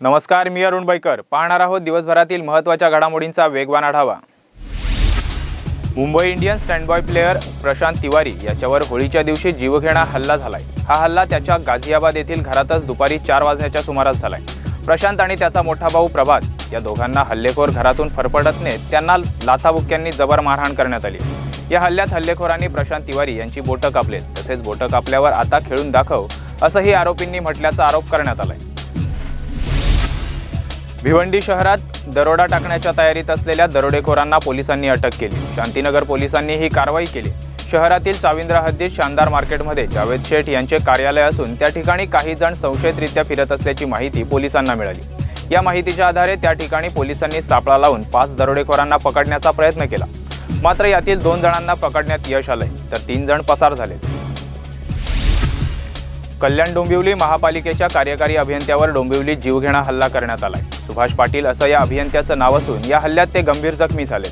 नमस्कार मी अरुण बैकर. पाहणार आहोत दिवसभरातील महत्त्वाच्या घडामोडींचा वेगवान आढावा. Mumbai Indians standby player Prashant Tiwari याच्यावर होळीच्या दिवशी जीवघेणा हल्ला झालाय. हा हल्ला त्याच्या गाझियाबाद येथील घरातच दुपारी चार वाजण्याच्या सुमारास झालाय. प्रशांत आणि त्याचा मोठा भाऊ प्रभात या दोघांना हल्लेखोर घरातून फरफडत नेत त्यांना लाथाबुक्क्यांनी जबर मारहाण करण्यात आली. या हल्ल्यात हल्लेखोरांनी प्रशांत तिवारी यांची बोटं कापलेत. तसेच बोटं कापल्यावर आता खेळून दाखव असंही आरोपींनी म्हटल्याचा आरोप करण्यात आलाय. भिवंडी शहरात दरोडा टाकण्याच्या तयारीत असलेल्या दरोडेखोरांना पोलिसांनी अटक केली. शांतीनगर पोलिसांनी ही कारवाई केली. शहरातील चाविंद्रा हद्दीत शानदार मार्केटमध्ये जावेद शेठ यांचे कार्यालय असून त्या ठिकाणी काही जण संशयितरित्या फिरत असल्याची माहिती पोलिसांना मिळाली. या माहितीच्या आधारे त्या ठिकाणी पोलिसांनी सापळा लावून पाच दरोडेखोरांना पकडण्याचा प्रयत्न केला. मात्र यातील दोन जणांना पकडण्यात यश आलंय तर तीन जण पसार झाले कल्याण डोंबिवली महापालिकेच्या कार्यकारी अभियंत्यावर डोंबिवलीत जीवघेणा हल्ला करण्यात आलाय. सुभाष पाटील असं या अभियंत्याचं नाव असून या हल्ल्यात ते गंभीर जखमी झाले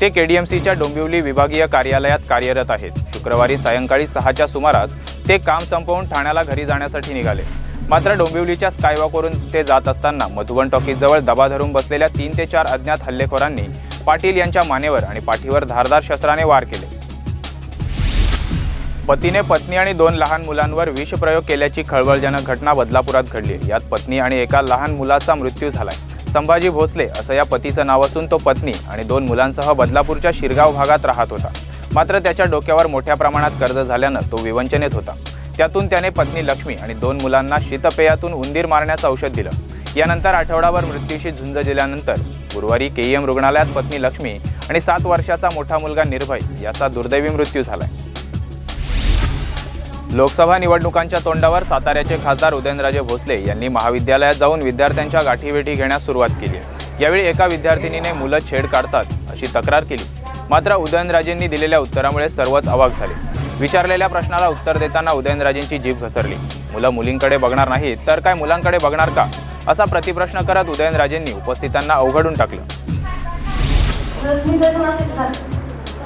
ते केडीएमसीच्या डोंबिवली विभागीय कार्यालयात कार्यरत आहेत. शुक्रवारी सायंकाळी सहाच्या सुमारास ते काम संपवून ठाण्याला घरी जाण्यासाठी निघाले. मात्र डोंबिवलीच्या स्कायवॉकवरून ते जात असताना मधुबन टॉकीजवळ दबा धरून बसलेल्या तीन ते चार अज्ञात हल्लेखोरांनी पाटील यांच्या मानेवर आणि पाठीवर धारदार शस्त्राने वार केले. पतीने पत्नी आणि दोन लहान मुलांवर विषप्रयोग केल्याची खळबळजनक घटना बदलापुरात घडली. यात पत्नी आणि एका लहान मुलाचा मृत्यू झालाय. संभाजी भोसले असं या पतीचं नाव असून तो पत्नी आणि दोन मुलांसह बदलापूरच्या शिरगाव भागात राहत होता. मात्र त्याच्या डोक्यावर मोठ्या प्रमाणात कर्ज झाल्यानं तो विवंचनेत होता. त्यातून त्याने पत्नी लक्ष्मी आणि दोन मुलांना शीतपेयातून उंदीर मारण्याचं औषध दिलं. यानंतर आठवडाभर मृत्यूशी झुंज दिल्यानंतर गुरुवारी केईएम रुग्णालयात पत्नी लक्ष्मी आणि सात वर्षाचा मोठा मुलगा निर्भय याचा दुर्दैवी मृत्यू झालाय. लोकसभा निवडणुकांच्या तोंडावर साताऱ्याचे खासदार उदयनराजे भोसले यांनी महाविद्यालयात जाऊन विद्यार्थ्यांच्या गाठीभेटी घेण्यास सुरुवात केली आहे. यावेळी एका विद्यार्थिनीने मुलं छेड काढतात अशी तक्रार केली. मात्र उदयनराजेंनी दिलेल्या उत्तरामुळे सर्वच अवाक झाले. विचारलेल्या प्रश्नाला उत्तर देताना उदयनराजेंची जीभ घसरली. मुलं मुलींकडे बघणार नाही तर काय मुलांकडे बघणार का? असा प्रतिप्रश्न करत उदयनराजेंनी उपस्थितांना अवघडून टाकलं.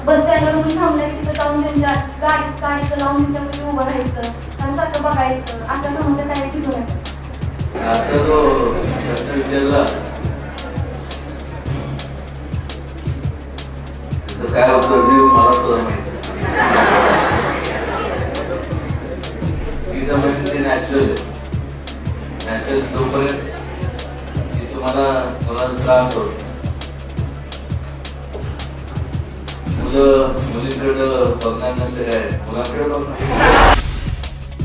बस स्टँडवर मी थांबले की तिथं जाऊन त्यांच्या गाडी गाडीचं लावून तिच्यामध्ये उभं राहायचं आणि सारखं बघायचं. असं समोर काय दिसून आता तो शस्त्रविद्याला काय मला सुद्धा माहिती ते नॅचरल नॅचरल जोपर्यंत तुम्हाला मुलांना त्रास होतो. मुलं मुलींकडं काय? मुलांकडे बघणार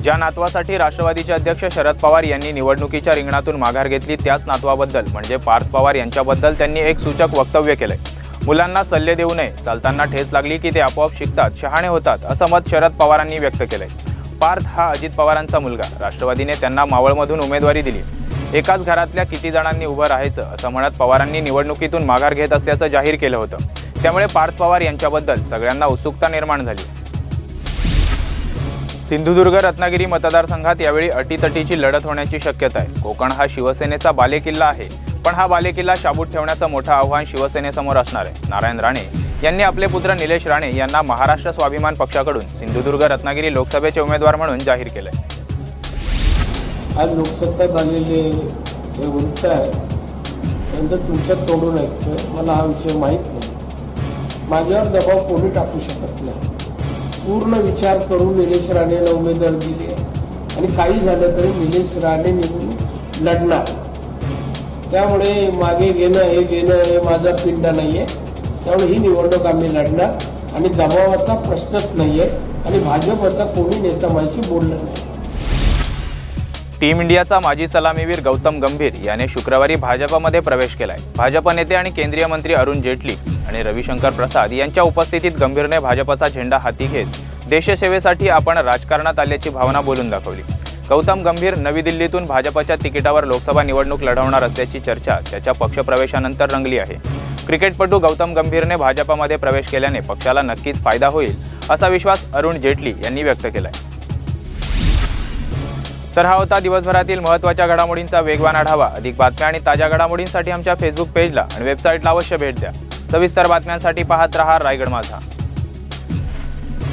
ज्या नातवासाठी राष्ट्रवादीचे अध्यक्ष शरद पवार यांनी निवडणुकीच्या रिंगणातून माघार घेतली त्याच नातवाबद्दल म्हणजे पार्थ पवार यांच्याबद्दल त्यांनी एक सूचक वक्तव्य केलंय. मुलांना सल्ले देऊ नये चालताना ठेस लागली की ते आपोआप शिकतात शहाणे होतात असं मत शरद पवारांनी व्यक्त केलंय. पार्थ हा अजित पवारांचा मुलगा. राष्ट्रवादीने त्यांना मावळमधून उमेदवारी दिली. एकाच घरातल्या किती जणांनी उभं राहायचं असं म्हणत पवारांनी निवडणुकीतून माघार घेत असल्याचं जाहीर केलं होतं. त्यामुळे पार्थ पवार यांच्याबद्दल सगळ्यांना उत्सुकता निर्माण झाली. सिंधुदुर्ग रत्नागिरी मतदारसंघात यावेळी अटीतटीची लढत होण्याची शक्यता आहे. कोकण हा शिवसेनेचा बालेकिल्ला आहे पण हा बालेकिल्ला शाबूत ठेवण्याचं मोठं आव्हान शिवसेनेसमोर असणार आहे. नारायण राणे यांनी आपले पुत्र निलेश राणे यांना महाराष्ट्र स्वाभिमान पक्षाकडून सिंधुदुर्ग रत्नागिरी लोकसभेचे उमेदवार म्हणून जाहीर केलंय. आज लोकसत्तेत आलेले हे वृत्त आहे त्यांचं तुमच्यात तोडून ऐकतोय. मला हा विषय माहीत नाही. माझ्यावर दबाव कोणी टाकू शकत नाही. पूर्ण विचार करून निलेश राणेला उमेदवार दिले. आणि काही झालं तरी निलेश राणे निवडून लढणार. त्यामुळे मागे घेणं हे घेणं हे माझा पिंड नाही आहे त्यामुळे ही निवडणूक आम्ही लढणार. आणि दबावाचा प्रश्नच नाही आहे आणि भाजपचा कोणी नेता माझ्याशी बोललं नाही. टीम इंडियाचा माजी सलामीवीर गौतम गंभीर याने शुक्रवारी भाजपमध्ये प्रवेश केलाय. भाजप नेते आणि केंद्रीय मंत्री अरुण जेटली आणि रविशंकर प्रसाद यांच्या उपस्थितीत गंभीरने भाजपचा झेंडा हाती घेत देशसेवेसाठी आपण राजकारणात आल्याची भावना बोलून दाखवली. गौतम गंभीर नवी दिल्लीतून भाजपच्या तिकिटावर लोकसभा निवडणूक लढवणार असल्याची चर्चा त्याच्या पक्षप्रवेशानंतर रंगली आहे. क्रिकेटपटू गौतम गंभीरने भाजपमध्ये प्रवेश केल्याने पक्षाला नक्कीच फायदा होईल असा विश्वास अरुण जेटली यांनी व्यक्त केला आहे तर हा होता दिवसभरातील महत्त्वाच्या घडामोडींचा वेगवान आढावा. अधिक बातम्या आणि ताज्या घडामोडींसाठी आमच्या फेसबुक पेजला आणि वेबसाईटला अवश्य भेट द्या. सविस्तर बातम्यांसाठी पाहत रहा रायगड माझा.